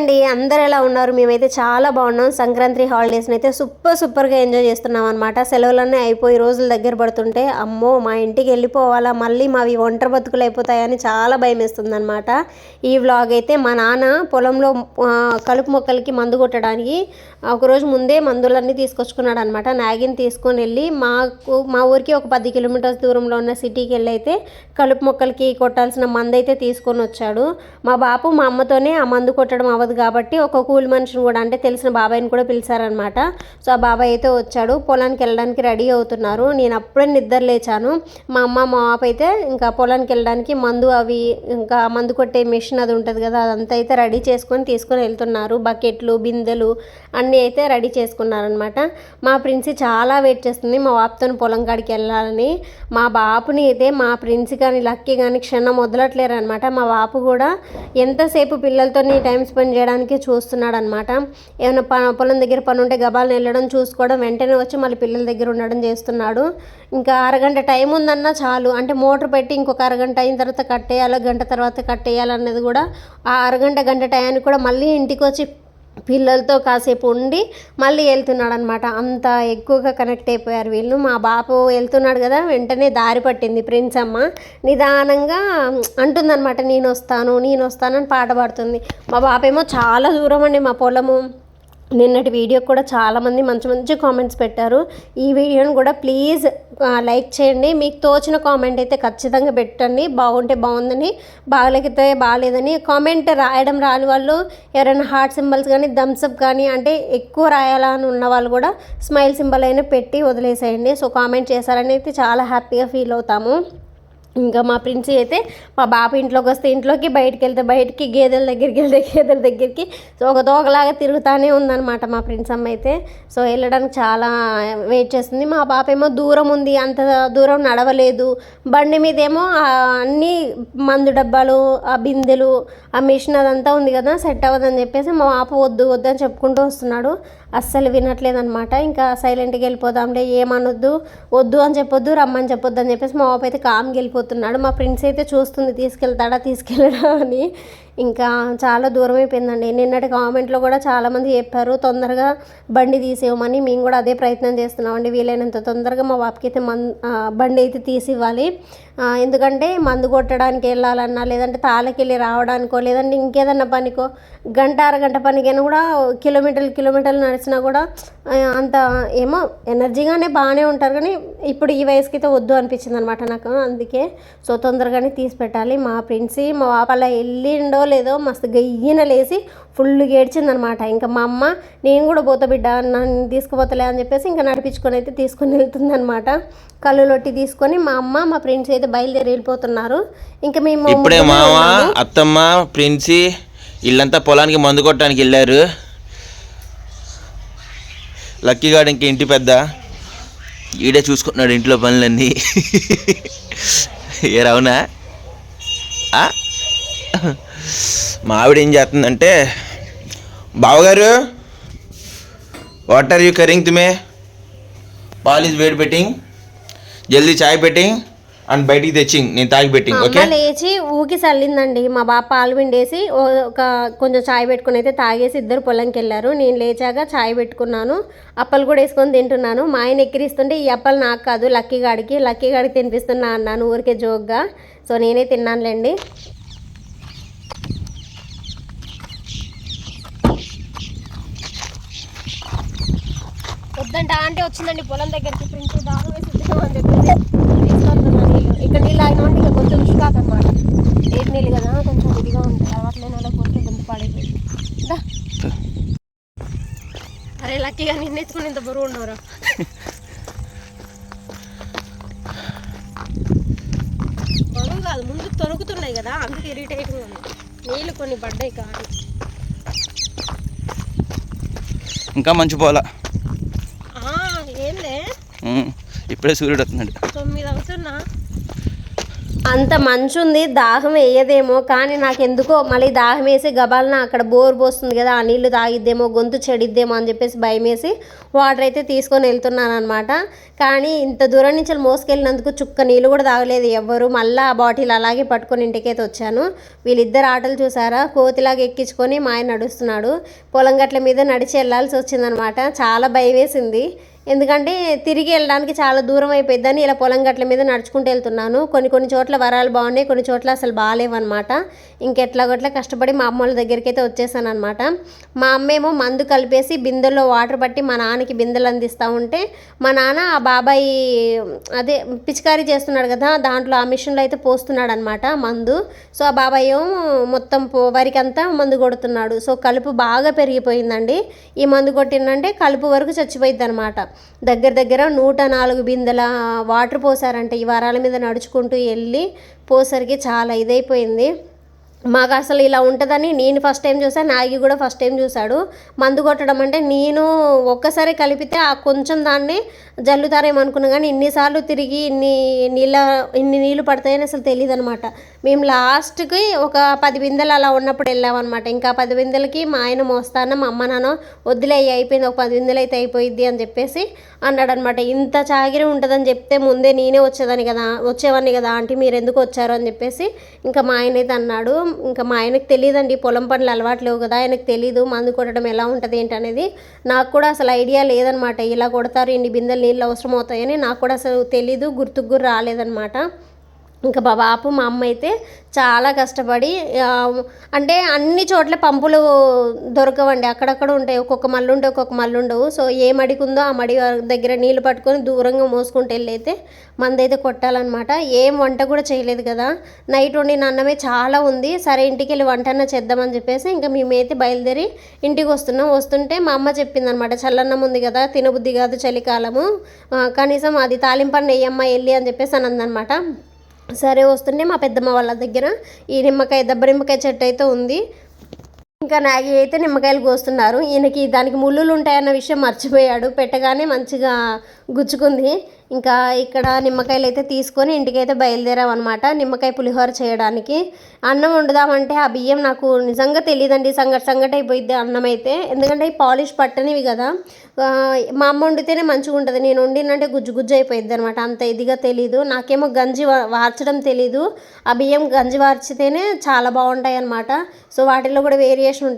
అండి అందరు ఎలా ఉన్నారు? మేమైతే చాలా బాగున్నాం. సంక్రాంతి హాలిడేస్ని అయితే సూపర్ సూపర్గా ఎంజాయ్ చేస్తున్నాం అనమాట సెలవులన్నీ అయిపోయి రోజులు దగ్గర పడుతుంటే అమ్మో మా ఇంటికి వెళ్ళిపోవాలా మళ్ళీ మావి ఒంటరి బతుకులు అయిపోతాయని చాలా భయం వేస్తుంది అనమాట ఈ వ్లాగ్ అయితే మా నాన్న పొలంలో కలుపు మొక్కలకి మందు కొట్టడానికి ఒకరోజు ముందే మందులన్నీ తీసుకొచ్చుకున్నాడు అనమాట నాగిని తీసుకొని వెళ్ళి మాకు మా ఊరికి ఒక పది కిలోమీటర్స్ దూరంలో ఉన్న సిటీకి వెళ్ళి అయితే కలుపు మొక్కలకి కొట్టాల్సిన మందు అయితే తీసుకొని వచ్చాడు. మా బాపు మా అమ్మతోనే ఆ మందు కొట్టడం అవ్వదు కాబట్టి ఒక కూలి మనిషిని కూడా అంటే తెలిసిన బాబాయ్ని కూడా పిలిచారనమాట. సో ఆ బాబాయ్ అయితే వచ్చాడు. పొలానికి వెళ్ళడానికి రెడీ అవుతున్నారు. నేను అప్పుడే నిద్ర లేచాను. మా అమ్మ మా బాప అయితే ఇంకా పొలానికి వెళ్ళడానికి మందు అవి ఇంకా మందు కొట్టే మిషన్ అది ఉంటుంది కదా అదంతా అయితే రెడీ చేసుకొని తీసుకొని వెళ్తున్నారు. బకెట్లు బిందెలు అన్నీ అయితే రెడీ చేసుకున్నారనమాట. మా ప్రిన్సి చాలా వెయిట్ చేస్తుంది. మా బాపుతో పొలం కాడికి వెళ్ళాలని. మా బాపుని అయితే మా ప్రిన్సి కానీ లక్కీ కానీ క్షణం వదలట్లేరు అనమాట మా బాపు కూడా ఎంతసేపు పిల్లలతో టైం స్పెండ్ చేయడానికి చూస్తున్నాడు అనమాట ఏమైనా ప పొలం దగ్గర పని ఉంటే గబాలను వెళ్ళడం చూసుకోవడం వెంటనే వచ్చి మళ్ళీ పిల్లల దగ్గర ఉండడం చేస్తున్నాడు. ఇంకా అరగంట టైం ఉందన్నా చాలు. అంటే మోటార్ పెట్టి ఇంకొక అరగంట అయిన తర్వాత కట్టేయాలి గంట తర్వాత కట్టేయాలన్నది కూడా ఆ అరగంట గంట టయానికి కూడా మళ్ళీ ఇంటికి వచ్చి పిల్లలతో కాసేపు ఉండి మళ్ళీ వెళ్తున్నాడు అనమాట అంత ఎక్కువగా కనెక్ట్ అయిపోయారు వీళ్ళు. మా బాపు వెళ్తున్నాడు కదా వెంటనే దారి పట్టింది ప్రిన్స్ అమ్మ. నిదానంగా అంటుందన్నమాట నేను వస్తాను నేను వస్తానని పాట పాడుతుంది. మా బాపేమో చాలా దూరం అండి మా పొలము. నిన్నటి వీడియో కూడా చాలామంది మంచి మంచి కామెంట్స్ పెట్టారు. ఈ వీడియోని కూడా ప్లీజ్ లైక్ చేయండి. మీకు తోచిన కామెంట్ అయితే ఖచ్చితంగా పెట్టండి. బాగుంటే బాగుందని బాగలేకపోతే బాగాలేదని కామెంట్ రాయడం రాని వాళ్ళు ఎవరైనా హార్ట్ సింబల్స్ కానీ థమ్స్అప్ కానీ అంటే ఎక్కువ రాయాలా అని ఉన్న వాళ్ళు కూడా స్మైల్ సింబల్ అయినా పెట్టి వదిలేసేయండి. సో కామెంట్ చేశారని అయితే చాలా హ్యాపీగా ఫీల్ అవుతాము. ఇంకా మా ప్రిన్సీ అయితే మా బాబు ఇంట్లోకి వస్తే ఇంట్లోకి బయటికి వెళ్తే బయటికి గేదెల దగ్గరికి వెళ్తే గేదెల దగ్గరికి. సో ఒక దోకలాగా తిరుగుతానే ఉందన్నమాట మా ప్రిన్స్ అమ్మ అయితే. సో వెళ్ళడానికి చాలా వెయిట్ చేస్తుంది. మా పాప ఏమో దూరం ఉంది అంత దూరం నడవలేదు. బండి మీద ఏమో అన్నీ మందు డబ్బాలు ఆ బిందెలు ఆ మిషన్ అదంతా ఉంది కదా సెట్ అవ్వదని చెప్పేసి మా పాప వద్దు వద్దు అని చెప్పుకుంటూ వస్తున్నాడు. అస్సలు వినట్లేదనమాట ఇంకా సైలెంట్గా వెళ్ళిపోదాంలే ఏమనొద్దు వద్దు అని చెప్పొద్దు రమ్మని చెప్పొద్దు అని చెప్పేసి మా బాబు అయితే కామ్కి వెళ్ళిపోతున్నాడు. మా ఫ్రెండ్స్ అయితే చూస్తుంది తీసుకెళ్తాడా తీసుకెళ్ళడా అని. ఇంకా చాలా దూరం అయిపోయిందండి. నిన్నటి కామెంట్లో కూడా చాలామంది చెప్పారు తొందరగా బండి తీసేయమని మేము కూడా అదే ప్రయత్నం చేస్తున్నామండి. వీలైనంత తొందరగా మా బాబుకి అయితే మన్ బండి అయితే తీసి ఇవ్వాలి ఎందుకంటే మందు కొట్టడానికి వెళ్ళాలన్నా లేదంటే తాళకెళ్ళి రావడానికో లేదంటే ఇంకేదన్నా పనికో గంట అరగంట పనికైనా కూడా కిలోమీటర్లు కిలోమీటర్లు నడిచినా కూడా అంత ఏమో ఎనర్జీగానే బాగానే ఉంటారు. కానీ ఇప్పుడు ఈ వయసుకి అయితే వద్దు అనిపించింది అనమాట నాకు. అందుకే సో తొందరగానే తీసి పెట్టాలి. మా ఫ్రెండ్స్ మా పాప అలా వెళ్ళిండో లేదో మస్తు గయ్యిన లేసి ఫుల్ ఏడ్చిందనమాట. ఇంకా మా అమ్మ నేను కూడా పోతా బిడ్డ నన్ను తీసుకుపోతలే అని చెప్పేసి ఇంకా నడిపించుకొని అయితే తీసుకొని వెళ్తుందనమాట. కళ్ళు లొట్టి తీసుకొని మా అమ్మ మా ఫ్రెండ్స్ అయితే బయలుదేరి వెళ్ళిపోతున్నారు. ఇంకా మేము ఇప్పుడే మామ అత్తమ్మ ప్రిన్సి వీళ్ళంతా పొలానికి మందు కొట్టడానికి వెళ్ళారు. లక్కీ గాడు ఇంక ఇంటి పెద్ద. ఈడే చూసుకుంటున్నాడు ఇంట్లో పనులన్నీ. ఏ రవునా? మా ఆవిడ ఏం చేస్తుందంటే బావగారు వాట్ ఆర్ యూ కరింగ్ తుమే పాల్ ఈజ్ వేడి పెట్టింగ్ జల్దీ చాయ్ పెట్టింగ్ అండ్ బయటికి తెచ్చింగ్ నేను తాగి పెట్టింగ్ ఓకే? లేచి ఊకి చల్లిందండి మా బాబు పాలు పిండేసి ఒక కొంచెం చాయ్ పెట్టుకుని అయితే తాగేసి ఇద్దరు పొలంకి వెళ్ళారు. నేను లేచాక చాయ్ పెట్టుకున్నాను. అప్పలు కూడా వేసుకొని తింటున్నాను. మా ఆయన ఎక్కిరిస్తుంటే ఈ అప్పలు నాకు కాదు లక్కీ గాడికి. లక్కీ గాడికి తినిపిస్తున్నా అన్నాను ఊరికే జోక్గా. సో నేనే తిన్నానులేండి. వద్దంట. అంటే వచ్చిందండి పొలం దగ్గరికి ప్రింట్ దారు వేసి ఇద్దాం అని చెప్పేసి ఇక్కడ నీళ్ళు ఆగిన ఉంటే ఇక కొంచెం ఇష్కాక్ అనమాట ఏటి నీళ్ళు కదా కొంచెం ఇదిగా ఉంది తర్వాత వాళ్ళకి పోతే గొంతు పడైపోయింది అరే లక్కీగా నిన్న ఇంత బరువు ఉండవరా బరువు కాదు ముందు తొనుకుతున్నాయి కదా అందుకే ఇరిటేటింగ్ ఉంది నీళ్ళు కొన్ని పడ్డాయి కానీ ఇంకా మంచి పోలా. ఇప్పుడే సూర్యుడు వస్తున్నాడు. తొమ్మిది అవుతున్నా. అంత మంచు ఉంది దాహం వేయదేమో కానీ నాకు ఎందుకో మళ్ళీ దాహం వేసి గబాలన అక్కడ బోర్ పోస్తుంది కదా ఆ నీళ్ళు తాగిద్దేమో గొంతు చెడిద్దేమో అని చెప్పేసి భయం వేసి వాటర్ అయితే తీసుకొని వెళ్తున్నాను అనమాట కానీ ఇంత దూరం నుంచి మోసుకెళ్ళినందుకు చుక్క నీళ్ళు కూడా తాగలేదు ఎవ్వరు. మళ్ళీ ఆ బాటిల్ అలాగే పట్టుకొని ఇంటికైతే వచ్చాను. వీళ్ళిద్దరు ఆటలు చూసారా? కోతిలాగా ఎక్కించుకొని మా ఆయన నడుస్తున్నాడు. పొలం గట్ల మీద నడిచి వెళ్ళాల్సి వచ్చిందనమాట చాలా భయం వేసింది ఎందుకంటే తిరిగి వెళ్ళడానికి చాలా దూరం అయిపోయిందని ఇలా పొలం గట్ల మీద నడుచుకుంటూ వెళ్తున్నాను. కొన్ని కొన్ని చోట్ల వరాలు బాగున్నాయి కొన్ని చోట్ల అసలు బాగాలేవన్నమాట. ఇంకెట్లాగట్లా కష్టపడి మా అమ్మ వాళ్ళ దగ్గరికి అయితే వచ్చేసాను అనమాట మా అమ్మేమో మందు కలిపేసి బిందెల్లో వాటర్ పట్టి మా నాన్నకి బిందెలు అందిస్తూ ఉంటే మా నాన్న ఆ బాబాయ్ అదే పిచికారీ చేస్తున్నాడు కదా దాంట్లో ఆ మిషన్లో అయితే పోస్తున్నాడు అనమాట మందు. సో ఆ బాబాయ్ ఏమో మొత్తం వరికంతా మందు కొడుతున్నాడు. సో కలుపు బాగా పెరిగిపోయిందండి. ఈ మందు కొట్టిందంటే కలుపు వరకు చచ్చిపోయింది అనమాట దగ్గర దగ్గర నూట నాలుగు బిందెల వాటర్ పోసారంటే ఈ వారాల మీద నడుచుకుంటూ వెళ్ళి పోసరికి చాలా ఇదైపోయింది. మాకు అసలు ఇలా ఉంటుందని నేను ఫస్ట్ టైం చూసాను నాగి కూడా ఫస్ట్ టైం చూశాడు. మందు కొట్టడం అంటే నేను ఒక్కసారి కలిపితే ఆ కొంచెం దాన్ని జల్లుతారేమనుకున్నా కానీ ఇన్నిసార్లు తిరిగి ఇన్ని నీళ్ళ ఇన్ని నీళ్ళు పడతాయని అసలు తెలియదు అనమాట మేము లాస్ట్కి ఒక పది బిందెలు అలా ఉన్నప్పుడు వెళ్ళామన్నమాట ఇంకా పది బిందెలకి మా ఆయన మోస్తాను మా అమ్మ నాన్న వద్దులే అయిపోయింది ఒక పది బిందెలు అయితే అయిపోయిద్ది అని చెప్పేసి అన్నాడు అనమాట ఇంత చాగిరి ఉంటుందని చెప్తే ముందే నేనే వచ్చేదాన్ని కదా వచ్చేవాడిని కదా ఆంటీ మీరు ఎందుకు వచ్చారు అని చెప్పేసి ఇంకా మా ఆయన అయితే అన్నాడు. ఇంకా మా ఆయనకు తెలియదండి పొలం పనులు అలవాటు లేవు కదా ఆయనకు తెలీదు మందు కొట్టడం ఎలా ఉంటుంది ఏంటనేది అనేది. నాకు కూడా అసలు ఐడియా లేదనమాట ఇలా కొడతారు ఇన్ని బిందెలు నీళ్ళు అవసరం అవుతాయని నాకు కూడా అసలు తెలీదు గుర్తుకు రాలేదనమాట ఇంకా మా బాపు మా అమ్మ అయితే చాలా కష్టపడి అంటే అన్ని చోట్ల పంపులు దొరకవండి. అక్కడక్కడ ఉంటాయి. ఒక్కొక్క మళ్ళీ ఉంటే ఒక్కొక్క మళ్ళీ ఉండవు. సో ఏ మడికి ఉందో ఆ మడి దగ్గర నీళ్ళు పట్టుకొని దూరంగా మోసుకుంటూ వెళ్ళైతే మందైతే కొట్టాలన్నమాట. ఏం వంట కూడా చేయలేదు కదా. నైట్ వండిన అన్నమే చాలా ఉంది. సరే ఇంటికి వెళ్ళి వంట అన్న చేద్దామని చెప్పేసి ఇంకా మేమైతే బయలుదేరి ఇంటికి వస్తున్నాం. వస్తుంటే మా అమ్మ చెప్పిందనమాట చల్లన్నం ఉంది కదా తినబుద్ధి కాదు చలికాలము. కనీసం అది తాలింపన్న నెయ్యమ్మ వెళ్ళి అని చెప్పేసి అని అందనమాట సరే వస్తుంటే మా పెద్దమ్మ వాళ్ళ దగ్గర. ఈ నిమ్మకాయ దెబ్బ నిమ్మకాయ చెట్టు అయితే ఉంది. ఇంకా నాగి అయితే నిమ్మకాయలు కోస్తున్నారు. ఈయనకి దానికి ముళ్ళులు ఉంటాయన్న విషయం మర్చిపోయాడు. పెట్టగానే మంచిగా గుచ్చుకుంది. ఇంకా ఇక్కడ నిమ్మకాయలు అయితే తీసుకొని ఇంటికైతే బయలుదేరాం అనమాట నిమ్మకాయ పులిహోర చేయడానికి. అన్నం వండుదామంటే ఆ బియ్యం నాకు నిజంగా తెలియదండి సంగటి సంగటి అయిపోయింది అన్నం అయితే ఎందుకంటే ఈ పాలిష్ పట్టనివి కదా. మా అమ్మ వండితేనే మంచిగా ఉంటుంది. నేను వండినంటే గుజ్జు గుజ్జు అయిపోయింది అనమాట అంత ఇదిగా తెలీదు. నాకేమో గంజి వార్చడం తెలీదు. ఆ బియ్యం గంజి వార్చితేనే చాలా బాగుంటాయి అనమాట సో వాటిలో కూడా వేరియేషన్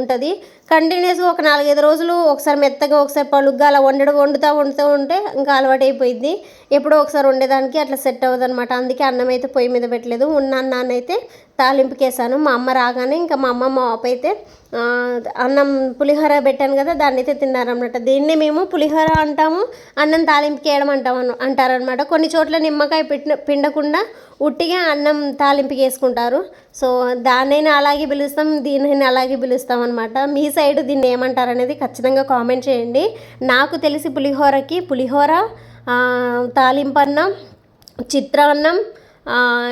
ఉంటుంది. కంటిన్యూస్గా ఒక నాలుగైదు రోజులు ఒకసారి మెత్తగా ఒకసారి పలుగ్గా అలా వండడం వండుతూ వండుతూ ఉంటే ఇంకా అలవాటు అయిపోయింది ఎప్పుడో ఒకసారి వండేదానికి అట్లా సెట్ అవ్వదు అనమాట అందుకే అన్నం అయితే పొయ్యి మీద పెట్టలేదు. ఉన్న అన్నాన్ని తాలింపుకేసాను మా అమ్మ రాగానే ఇంకా మా అమ్మ మా అయితే అన్నం పులిహోర పెట్టాను కదా దాన్ని అయితే తిన్నారనమాట దీన్ని మేము పులిహోర అంటాము అన్నం తాలింపుకి వేయడం అంటాం అంటారనమాట కొన్ని చోట్ల నిమ్మకాయ పెట్టిన పిండకుండా ఉట్టిగా అన్నం తాలింపు వేసుకుంటారు సో దాన్నైనా అలాగే పిలుస్తాం దీన్నైనా అలాగే పిలుస్తాం అనమాట మీ సైడ్ దీన్ని ఏమంటారు అనేది ఖచ్చితంగా కామెంట్ చేయండి. నాకు తెలిసి పులిహోరకి పులిహోర తాలింపు అన్నం చిత్రాన్నం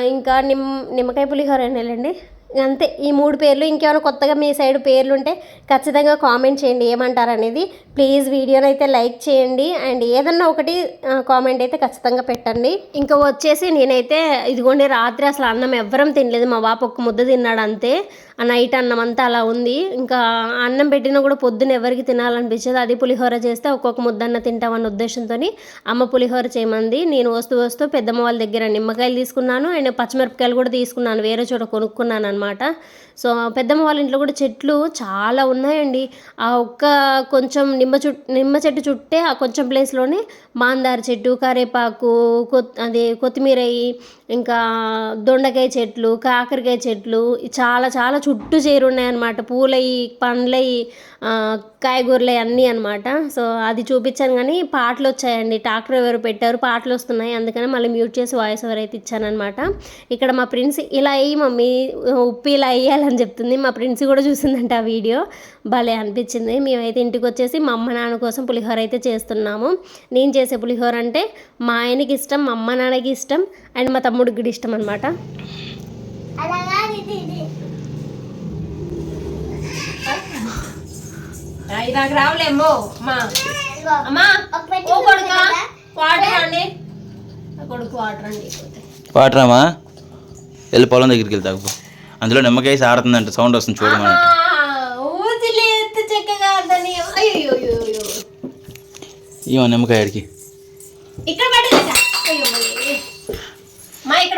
ఇంకా నిమ్ నిమ్మకాయ పులిహోర అండి అంతే. ఈ మూడు పేర్లు ఇంకేమైనా కొత్తగా మీ సైడ్ పేర్లు ఉంటే ఖచ్చితంగా కామెంట్ చేయండి. ఏమంటారు అనేది ప్లీజ్ వీడియోని అయితే లైక్ చేయండి. అండ్ ఏదన్నా ఒకటి కామెంట్ అయితే ఖచ్చితంగా పెట్టండి. ఇంకా వచ్చేసి నేనైతే ఇదిగోండి రాత్రి అసలు అన్నం ఎవ్వరం తినలేదు. మా బాప ఒక్క ముద్ద తిన్నాడు అంతే. ఆ నైట్ అన్నం అంతా అలా ఉంది. ఇంకా అన్నం పెట్టినా కూడా పొద్దున ఎవరికి తినాలనిపించదు. అది పులిహోర చేస్తే ఒక్కొక్క ముద్దన్న తింటామన్న ఉద్దేశంతో అమ్మ పులిహోర చేయమంది. నేను వస్తూ వస్తూ పెద్దమ్మ వాళ్ళ దగ్గర నిమ్మకాయలు తీసుకున్నాను. అండ్ పచ్చిమిరపకాయలు కూడా తీసుకున్నాను. వేరే చోట కొనుక్కున్నాను అనమాట సో పెద్దమ్మ వాళ్ళ ఇంట్లో కూడా చెట్లు చాలా ఉన్నాయండి. ఆ ఒక్క కొంచెం నిమ్మ చుట్ నిమ్మ చెట్టు చుట్టే ఆ కొంచెం ప్లేస్లోనే మాందార చెట్టు కరేపాకు కొత్ అదే కొత్తిమీర ఇంకా దొండకాయ చెట్లు కాకరకాయ చెట్లు చాలా చాలా చుట్టూ చేరున్నాయన్నమాట పూలయి పండ్లయి కాయగూరలు కాయగూరలయి అన్నీ అనమాట సో అది చూపించాను కానీ పాటలు వచ్చాయండి. ట్రాక్టర్ ఎవరు పెట్టారు పాటలు వస్తున్నాయి. అందుకని మళ్ళీ మ్యూట్ చేసి వాయిస్ ఓవర్ అయితే ఇచ్చానమాట ఇక్కడ మా ప్రిన్స్ ఇలా అయ్యి మమ్మీ ఉప్పు ఇలా వేయాలని చెప్తుంది. మా ప్రిన్స్ కూడా చూసిందంట ఆ వీడియో. భలే అనిపించింది. మేమైతే ఇంటికి వచ్చేసి మా అమ్మ నాన్న కోసం పులిహోర అయితే చేస్తున్నాము. నేను చేసే పులిహోర అంటే మా ఆయనకి ఇష్టం మా అమ్మ నాన్నకి ఇష్టం. అండ్ మా తమ్ముడికి కూడా ఇష్టం అనమాట నాకు రావులేమో మా అమ్మా ఓ కొడుక వాటర్ అండి కొడుకు వాటర్ అండి వాటరామా వెళ్ళి పొలం దగ్గరికి వెళ్తావు అందులో నిమ్మకాయ సారుతుందంట సౌండ్ వస్తుంది చూడమని ఊతిలేత చక్కగా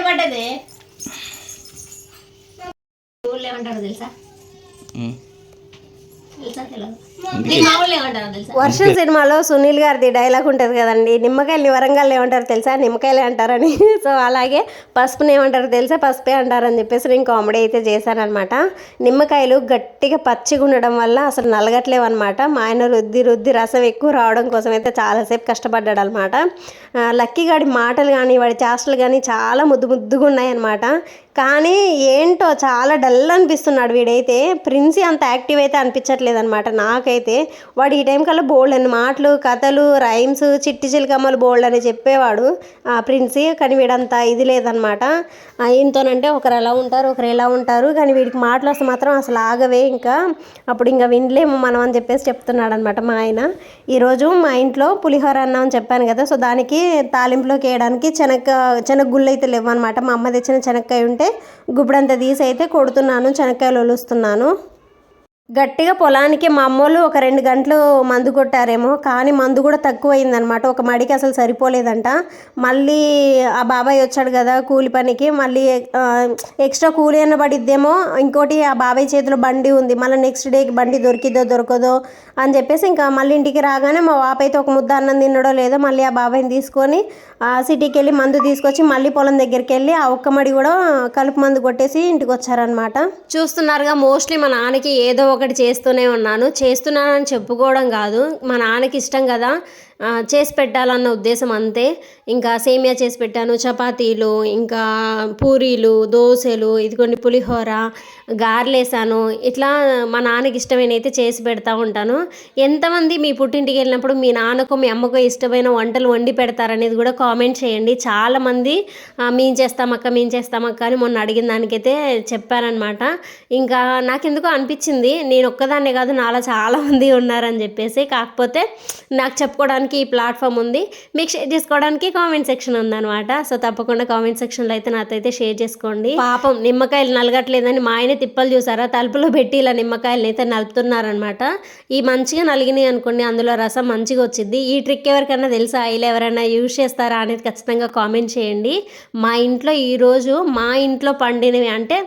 పడ్డది. ఊళ్ళో ఏమంటారు తెలుసా. తెలుసా తెలియదు వర్షం సినిమాలో సునీల్ గారిది డైలాగ్ ఉంటుంది కదండి. నిమ్మకాయలు వరంగల్ ఏమంటారు తెలుసా? నిమ్మకాయలే అంటారని. సో అలాగే పసుపుని ఏమంటారు తెలుసా? పసుపే అంటారని చెప్పేసి నేను కామెడీ అయితే చేశానమాట నిమ్మకాయలు గట్టిగా పచ్చిగా ఉండడం వల్ల అసలు నలగట్లేవు అనమాట మా ఆయన రుద్ది రుద్ది రసం ఎక్కువ రావడం కోసం అయితే చాలాసేపు కష్టపడ్డాడు అనమాట లక్కీ గాడి మాటలు కానీ వాడి చేష్టలు కానీ చాలా ముద్దు ముద్దుగా ఉన్నాయన్నమాట. కానీ ఏంటో చాలా డల్ అనిపిస్తున్నాడు వీడైతే. ప్రిన్సీ అంత యాక్టివ్ అయితే అనిపించట్లేదు అనమాట నాకైతే. వాడు ఈ టైం కల్లా బోల్డ్ అని మాటలు కథలు రైమ్స్ చిట్టి చిలకమ్మలు బోల్డ్ అని చెప్పేవాడు ఆ ప్రిన్సీ. కానీ వీడంత ఇది లేదనమాట ఈయనతోనంటే ఒకరు ఎలా ఉంటారు ఒకరు ఎలా ఉంటారు కానీ వీడికి మాటలు వస్తే మాత్రం అసలు ఆగవే ఇంకా. అప్పుడు ఇంకా వినలేము మనం అని చెప్పేసి చెప్తున్నాడు అనమాట మా ఆయన. ఈరోజు మా ఇంట్లో పులిహోర అన్నం అని చెప్పాను కదా సో దానికి తాలింపులోకి వేయడానికి చెనక్క చెనగ్గుళ్ళు గుళ్ళు అయితే లేవన్నమాట. మా అమ్మ తెచ్చిన చెనక్కాయ ఉంటే గుప్పుడంతా తీసి అయితే కొడుతున్నాను శనక్కాయలు ఒలుస్తున్నాను. గట్టిగా పొలానికి మా అమ్మోళ్ళు ఒక రెండు గంటలు మందు కొట్టారేమో కానీ మందు కూడా తక్కువైందనమాట ఒక మడికి అసలు సరిపోలేదంట. మళ్ళీ ఆ బాబాయ్ వచ్చాడు కదా కూలి పనికి మళ్ళీ ఎక్స్ట్రా కూలి అన్న పడిద్దేమో. ఇంకోటి ఆ బాబాయ్ చేతిలో బండి ఉంది. మళ్ళీ నెక్స్ట్ డేకి బండి దొరికిద్దో దొరకదో అని చెప్పేసి ఇంకా మళ్ళీ ఇంటికి రాగానే మా బాప అయితే ఒక ముద్ద అన్నం తినడో లేదో మళ్ళీ ఆ బాబాయ్ని తీసుకొని సిటీకి వెళ్ళి మందు తీసుకొచ్చి మళ్ళీ పొలం దగ్గరికి వెళ్ళి ఆ ఒక్క మడి కూడా కలుపు మందు కొట్టేసి ఇంటికి వచ్చారనమాట చూస్తున్నారుగా మోస్ట్లీ మా నాన్నకి ఏదో ఒకటి చేస్తూనే ఉన్నాను. చేస్తున్నానని చెప్పుకోవడం కాదు. మా నాన్నకి ఇష్టం కదా. చేసి పెట్టాలన్న ఉద్దేశం అంతే. ఇంకా సేమియా చేసి పెట్టాను చపాతీలు ఇంకా పూరీలు దోశలు ఇదిగోండి పులిహోర గారెలేసాను. ఇట్లా మా నాన్నకి ఇష్టమైన అయితే చేసి పెడతా ఉంటాను. ఎంతమంది మీ పుట్టింటికి వెళ్ళినప్పుడు మీ నాన్నకు మీ అమ్మకు ఇష్టమైన వంటలు వండి పెడతారనేది కూడా కామెంట్ చేయండి. చాలామంది మేము చేస్తామక్క మేము చేస్తామక్క అని మొన్న అడిగిన దానికైతే చెప్పారనమాట ఇంకా నాకెందుకో అనిపించింది నేను ఒక్కదాన్నే కాదు నాలో చాలామంది ఉన్నారని చెప్పేసి. కాకపోతే నాకు చెప్పుకోవడానికి ఈ ప్లాట్ఫామ్ ఉంది. మీకు షేర్ చేసుకోవడానికి కామెంట్ సెక్షన్ ఉందన్నమాట. సో తప్పకుండా కామెంట్ సెక్షన్లో అయితే నాతో అయితే షేర్ చేసుకోండి. పాపం నిమ్మకాయలు నలగట్లేదని మా ఆయన తిప్పలు చూసారా? తలుపులో పెట్టి ఇలా నిమ్మకాయలని అయితే నలుపుతున్నారనమాట ఈ మంచిగా నలిగినాయి అనుకోండి అందులో రసం మంచిగా వచ్చింది ఈ ట్రిక్ ఎవరికైనా తెలుసా? ఇలా ఎవరైనా యూజ్ చేస్తారా అనేది ఖచ్చితంగా కామెంట్ చేయండి. మా ఇంట్లో ఈరోజు మా ఇంట్లో పండినవి అంటే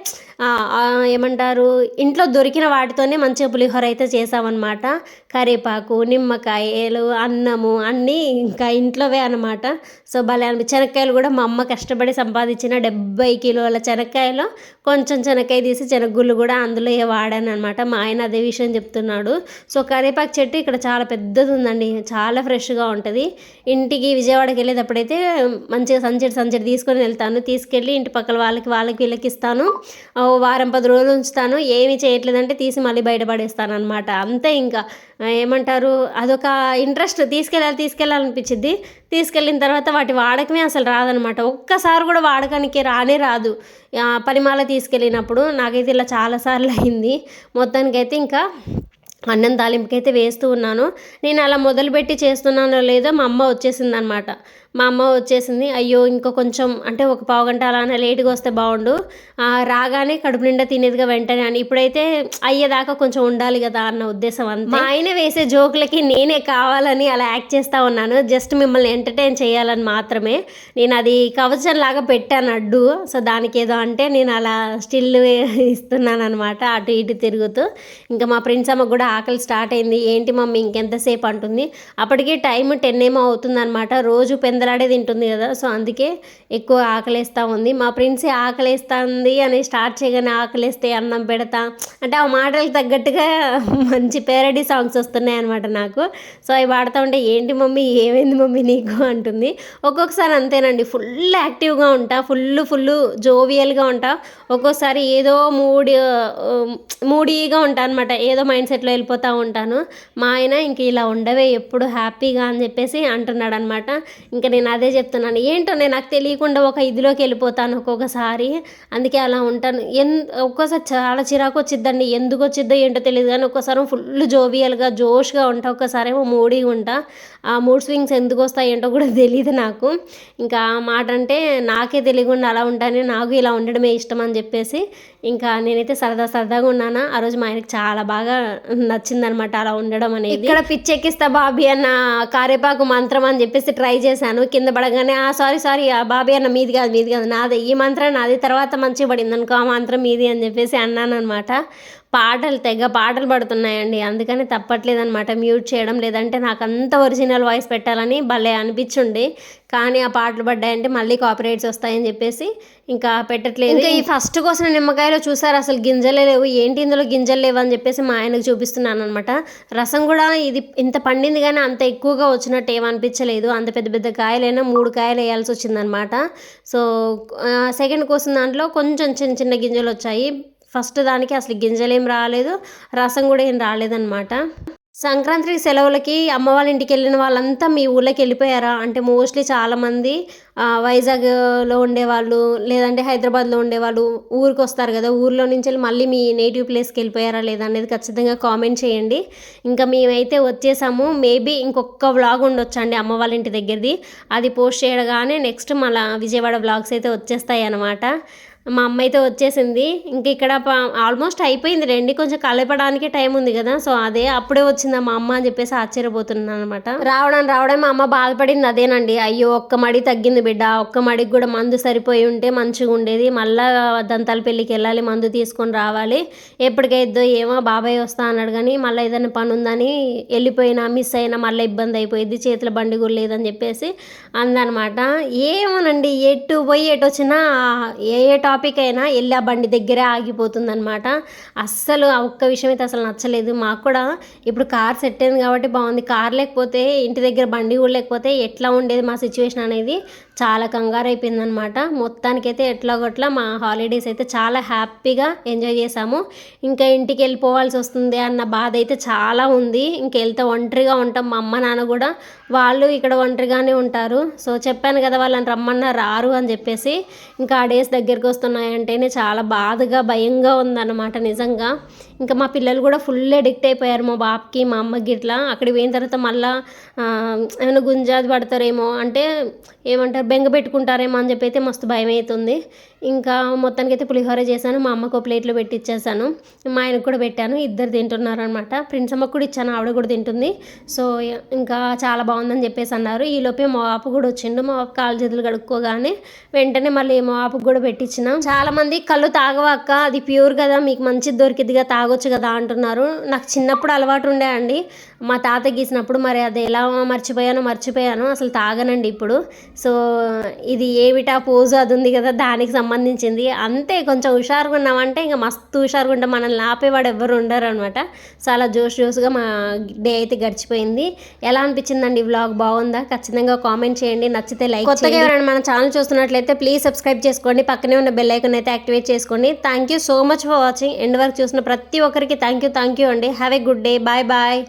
ఏమంటారు ఇంట్లో దొరికిన వాటితోనే మంచిగా పులిహోర అయితే చేసామన్నమాట కరివేపాకు నిమ్మకాయలు అన్నము అన్నీ ఇంకా ఇంట్లోవే అనమాట సో భలే అనిపి శనక్కాయలు కూడా మా అమ్మ కష్టపడి సంపాదించిన డెబ్బై కిలోల శనక్కాయలు కొంచెం శనక్కాయ తీసి శనగగుళ్ళు కూడా అందులో వాడాను అనమాట మా ఆయన అదే విషయం చెప్తున్నాడు. సో కరివేపాకు చెట్టు ఇక్కడ చాలా పెద్దది ఉందండి చాలా ఫ్రెష్గా ఉంటుంది. ఇంటికి విజయవాడకి వెళ్ళేటప్పుడైతే మంచిగా సంచడి సంచడి తీసుకొని వెళ్తాను. తీసుకెళ్ళి ఇంటి పక్కల వాళ్ళకి వాళ్ళకి వీళ్ళకి ఇస్తాను. వారం పది రోజులు ఉంచుతాను. ఏమి చేయట్లేదంటే తీసి మళ్ళీ బయటపడేస్తాను అనమాట అంతే ఇంకా. ఏమంటారు అదొక ఇంట్రెస్ట్ తీసుకెళ్ళాలి తీసుకెళ్ళాలనిపించింది తీసుకెళ్ళిన తర్వాత వాటి వాడకమే అసలు రాదనమాట. ఒక్కసారి కూడా వాడకానికి రానే రాదు. పనిమాల తీసుకెళ్ళినప్పుడు నాకైతే ఇలా చాలాసార్లు అయింది. మొత్తానికైతే ఇంకా అన్నం తాలింపుకైతే వేస్తూ ఉన్నాను. నేను అలా మొదలుపెట్టి చేస్తున్నానో లేదో మా అమ్మ వచ్చేసింది అనమాట మా అమ్మ వచ్చేసింది అయ్యో ఇంకో కొంచెం అంటే ఒక పావు గంట అలానే లేట్గా వస్తే బాగుండు. రాగానే కడుపు నిండా తినేదిగా వెంటనే అని. ఇప్పుడైతే అయ్యేదాకా కొంచెం ఉండాలి కదా అన్న ఉద్దేశం అంతా. మా ఆయన వేసే జోకులకి నేనే కావాలని అలా యాక్ట్ చేస్తూ ఉన్నాను. జస్ట్ మిమ్మల్ని ఎంటర్టైన్ చేయాలని మాత్రమే. నేను అది కవచం లాగా పెట్టాను అడ్డు. సో దానికి ఏదో అంటే నేను అలా స్టిల్ ఇస్తున్నాను అనమాట అటు ఇటు తిరుగుతూ. ఇంకా మా ఫ్రెండ్స్ అమ్మ కూడా ఆకలి స్టార్ట్ అయింది. ఏంటి మమ్మీ ఇంకెంతసేపు? అంటుంది. అప్పటికే టైం టెన్ ఏమో అవుతుంది అనమాట రోజు పెందలాడే తింటుంది కదా సో అందుకే ఎక్కువ ఆకలేస్తూ ఉంది. మా ప్రిన్సీ ఆకలేస్తుంది అని స్టార్ట్ చేయగానే ఆకలేస్తే అన్నం పెడతా. అంటే ఆ మాటలకు తగ్గట్టుగా మంచి పేరడీ సాంగ్స్ వస్తున్నాయి అనమాట నాకు. సో అవి పాడుతూ ఉంటే ఏంటి మమ్మీ ఏమైంది మమ్మీ నీకు? అంటుంది. ఒక్కొక్కసారి అంతేనండి ఫుల్ యాక్టివ్గా ఉంటా ఫుల్ ఫుల్ జోవియల్గా ఉంటా. ఒక్కోసారి ఏదో మూడి మూడీగా ఉంటా అనమాట ఏదో మైండ్ సెట్లో వెళ్ళిపోతూ ఉంటాను. మా ఆయన ఇంక ఇలా ఉండవే ఎప్పుడు హ్యాపీగా అని చెప్పేసి అంటున్నాడు అనమాట ఇంకా ఇంకా నేను అదే చెప్తున్నాను. ఏంటో నేను నాకు తెలియకుండా ఒక ఇదిలోకి వెళ్ళిపోతాను ఒక్కొక్కసారి. అందుకే అలా ఉంటాను. ఎన్ ఒక్కోసారి చాలా చిరాకు వచ్చిద్దండి. ఎందుకు వచ్చిద్దో ఏంటో తెలియదు కానీ ఒక్కోసారి ఫుల్ జోవియల్గా జోష్గా ఉంటా. ఒక్కసారి ఏమో మూడీగా ఉంటా. ఆ మూడ్ స్వింగ్స్ ఎందుకు వస్తాయి ఏంటో కూడా తెలియదు నాకు. ఇంకా ఆ మాట అంటే నాకే తెలియకుండా అలా ఉంటాను. నాకు ఇలా ఉండడమే ఇష్టం అని చెప్పేసి ఇంకా నేనైతే సరదా సరదాగా ఉన్నానా. ఆ రోజు మా ఆయనకి చాలా బాగా నచ్చిందనమాట అలా ఉండడం అనేది. ఇక్కడ పిచ్చెక్కిస్తా బాబీ అన్న కారేపాకు మంత్రం అని చెప్పేసి ట్రై చేశాను. కింద పడగానే ఆ సారీ సారీ ఆ బాబీ అన్న మీది కాదు మీది కాదు నాదే. ఈ మంత్రం నాది. తర్వాత మంచిగా పడింది అనుకో ఆ మంత్రం మీది అని చెప్పేసి అన్నాను అనమాట పాటలు తెగ పాటలు పడుతున్నాయండి. అందుకని తప్పట్లేదనమాట మ్యూట్ చేయడం లేదంటే నాకు అంత ఒరిజినల్ వాయిస్ పెట్టాలని భలే అనిపించుండే. కానీ ఆ పాటలు పడ్డాయంటే మళ్ళీ కాపీరైట్స్ వస్తాయని చెప్పేసి ఇంకా పెట్టట్లేదు. ఇంకా ఈ ఫస్ట్ కోసం నిమ్మకాయలో చూసారు? అసలు గింజలే లేవు. ఏంటి ఇందులో గింజలు లేవు అని చెప్పేసి మా ఆయనకు చూపిస్తున్నాను అనమాట రసం కూడా ఇది ఇంత పండింది కానీ అంత ఎక్కువగా వచ్చినట్టు ఏమనిపించలేదు అంత పెద్ద పెద్ద కాయలైనా మూడు కాయలు వేయాల్సి వచ్చిందనమాట సో సెకండ్ కోసం దాంట్లో కొంచెం చిన్న చిన్న గింజలు వచ్చాయి. ఫస్ట్ దానికి అసలు గింజలేం రాలేదు రసం కూడా ఏం రాలేదన్నమాట. సంక్రాంతి సెలవులకి అమ్మ వాళ్ళ ఇంటికి వెళ్ళిన వాళ్ళంతా మీ ఊళ్ళోకి వెళ్ళిపోయారా? అంటే మోస్ట్లీ చాలామంది వైజాగ్లో ఉండేవాళ్ళు లేదంటే హైదరాబాద్లో ఉండేవాళ్ళు ఊరికి వస్తారు కదా ఊర్లో నుంచి వెళ్ళి మళ్ళీ మీ నేటివ్ ప్లేస్కి వెళ్ళిపోయారా లేదా అనేది ఖచ్చితంగా కామెంట్ చేయండి. ఇంకా మేమైతే వచ్చేసాము. మేబీ ఇంకొక వ్లాగ్ ఉండొచ్చండి అమ్మ వాళ్ళ ఇంటి దగ్గరది. అది పోస్ట్ చేయగానే నెక్స్ట్ మళ్ళీ విజయవాడ వ్లాగ్స్ అయితే వచ్చేస్తాయి అన్నమాట మా అమ్మ అయితే వచ్చేసింది. ఇంక ఇక్కడ ఆల్మోస్ట్ అయిపోయింది. రండి కొంచెం కలపడానికి టైం ఉంది కదా. సో అదే అప్పుడే వచ్చిందా మా అమ్మ అని చెప్పేసి ఆశ్చర్యపోతున్నాను అనమాట రావడం రావడం మా అమ్మ బాధపడింది అదేనండి. అయ్యో ఒక్క మడి తగ్గింది బిడ్డ. ఒక్క మడికి కూడా మందు సరిపోయి ఉంటే మంచిగా ఉండేది. మళ్ళా దంతాల పెళ్ళికి వెళ్ళాలి మందు తీసుకొని రావాలి. ఎప్పటికైద్దో ఏమో బాబాయ్ వస్తా అన్నాడు కానీ మళ్ళీ ఏదైనా పని ఉందని వెళ్ళిపోయినా మిస్ అయినా మళ్ళీ ఇబ్బంది అయిపోయింది చేతుల బండి కూడా లేదని చెప్పేసి అందనమాట ఏమోనండి ఎటు పోయి ఎటు వచ్చినా ఏ ఏ టాపిక్ అయినా వెళ్ళి ఆ బండి దగ్గరే ఆగిపోతుందనమాట అస్సలు ఆ ఒక్క విషయం అయితే అసలు నచ్చలేదు. మాకు కూడా ఇప్పుడు కార్ సెట్ అయింది కాబట్టి బాగుంది. కార్ లేకపోతే ఇంటి దగ్గర బండి కూడా లేకపోతే ఎట్లా ఉండేది మా సిచ్యువేషన్ అనేది చాలా కంగారు అయిపోయిందనమాట మొత్తానికైతే ఎట్లాగట్లా మా హాలిడేస్ అయితే చాలా హ్యాపీగా ఎంజాయ్ చేసాము ఇంకా ఇంటికి వెళ్ళిపోవాల్సి వస్తుంది అన్న బాధ అయితే చాలా ఉంది. ఇంకెళ్తే ఒంటరిగా ఉంటాం మా అమ్మ నాన్న కూడా. వాళ్ళు ఇక్కడ ఒంటరిగానే ఉంటారు. సో చెప్పాను కదా వాళ్ళని రమ్మన్నా రారు అని చెప్పేసి. ఇంకా ఆ డేస్ దగ్గరికి వస్తున్నాయంటేనే చాలా బాధగా భయంగా ఉందన్నమాట నిజంగా. ఇంకా మా పిల్లలు కూడా ఫుల్ అడిక్ట్ అయిపోయారు మా బాబుకి మా అమ్మకి ఇట్లా. అక్కడికి పోయిన తర్వాత మళ్ళా ఏమైనా గుంజాది పడతారేమో అంటే ఏమంటారు బెంగ పెట్టుకుంటారేమో అని చెప్పి అయితే మస్తు భయం అవుతుంది ఇంకా మొత్తానికి అయితే పులిహోర చేశాను మా అమ్మకు ప్లేట్లో పెట్టి ఇచ్చేసాను మా ఆయనకు కూడా పెట్టాను ఇద్దరు తింటున్నారు అనమాట ప్రిన్స్ అమ్మకు కూడా ఇచ్చాను ఆవిడ కూడా తింటుంది. సో ఇంకా చాలా బాగుందని చెప్పేసి అన్నారు. ఈ లోపే మా ఆపు కూడా వచ్చిండు మా ఆపు కాలు చేతులు కడుక్కోగానే వెంటనే మళ్ళీ మా ఆపుకు కూడా పెట్టించిన చాలా మంది కళ్ళు తాగవాక అది ప్యూర్ కదా మీకు మంచిది దొరికిద్దిగా తాగొచ్చు కదా అంటున్నారు. నాకు చిన్నప్పుడు అలవాటు ఉండే అండి. మా తాత గీసినప్పుడు మరి అది ఎలా మర్చిపోయానో మర్చిపోయాను అసలు తాగనండి ఇప్పుడు. సో ఇది ఏమిటా పోజు అది ఉంది కదా దానికి సంబంధించింది. అంతే కొంచెం హుషారుగా ఉన్నామంటే ఇంకా మస్తు హుషారుగా ఉంటాం. మనల్ని ఆపేవాడు ఎవ్వరు ఉండరు అనమాట చాలా జోష్ జోష్గా మా డే అయితే గడిచిపోయింది. ఎలా అనిపించిందండి వ్లాగ్ బాగుందా? ఖచ్చితంగా కామెంట్ చేయండి. నచ్చితే లైక్ కొత్తగా ఎవరైనా మన ఛానల్ చూస్తున్నట్లయితే ప్లీజ్ సబ్స్క్రైబ్ చేసుకోండి. పక్కనే ఉన్న బెల్ ఐకన్ అయితే యాక్టివేట్ చేసుకోండి. Thank you so much for watching end వరకు చూసిన ప్రతి ఒక్కరికి థ్యాంక్ యూ థ్యాంక్ యూ అండి. Have a good day bye bye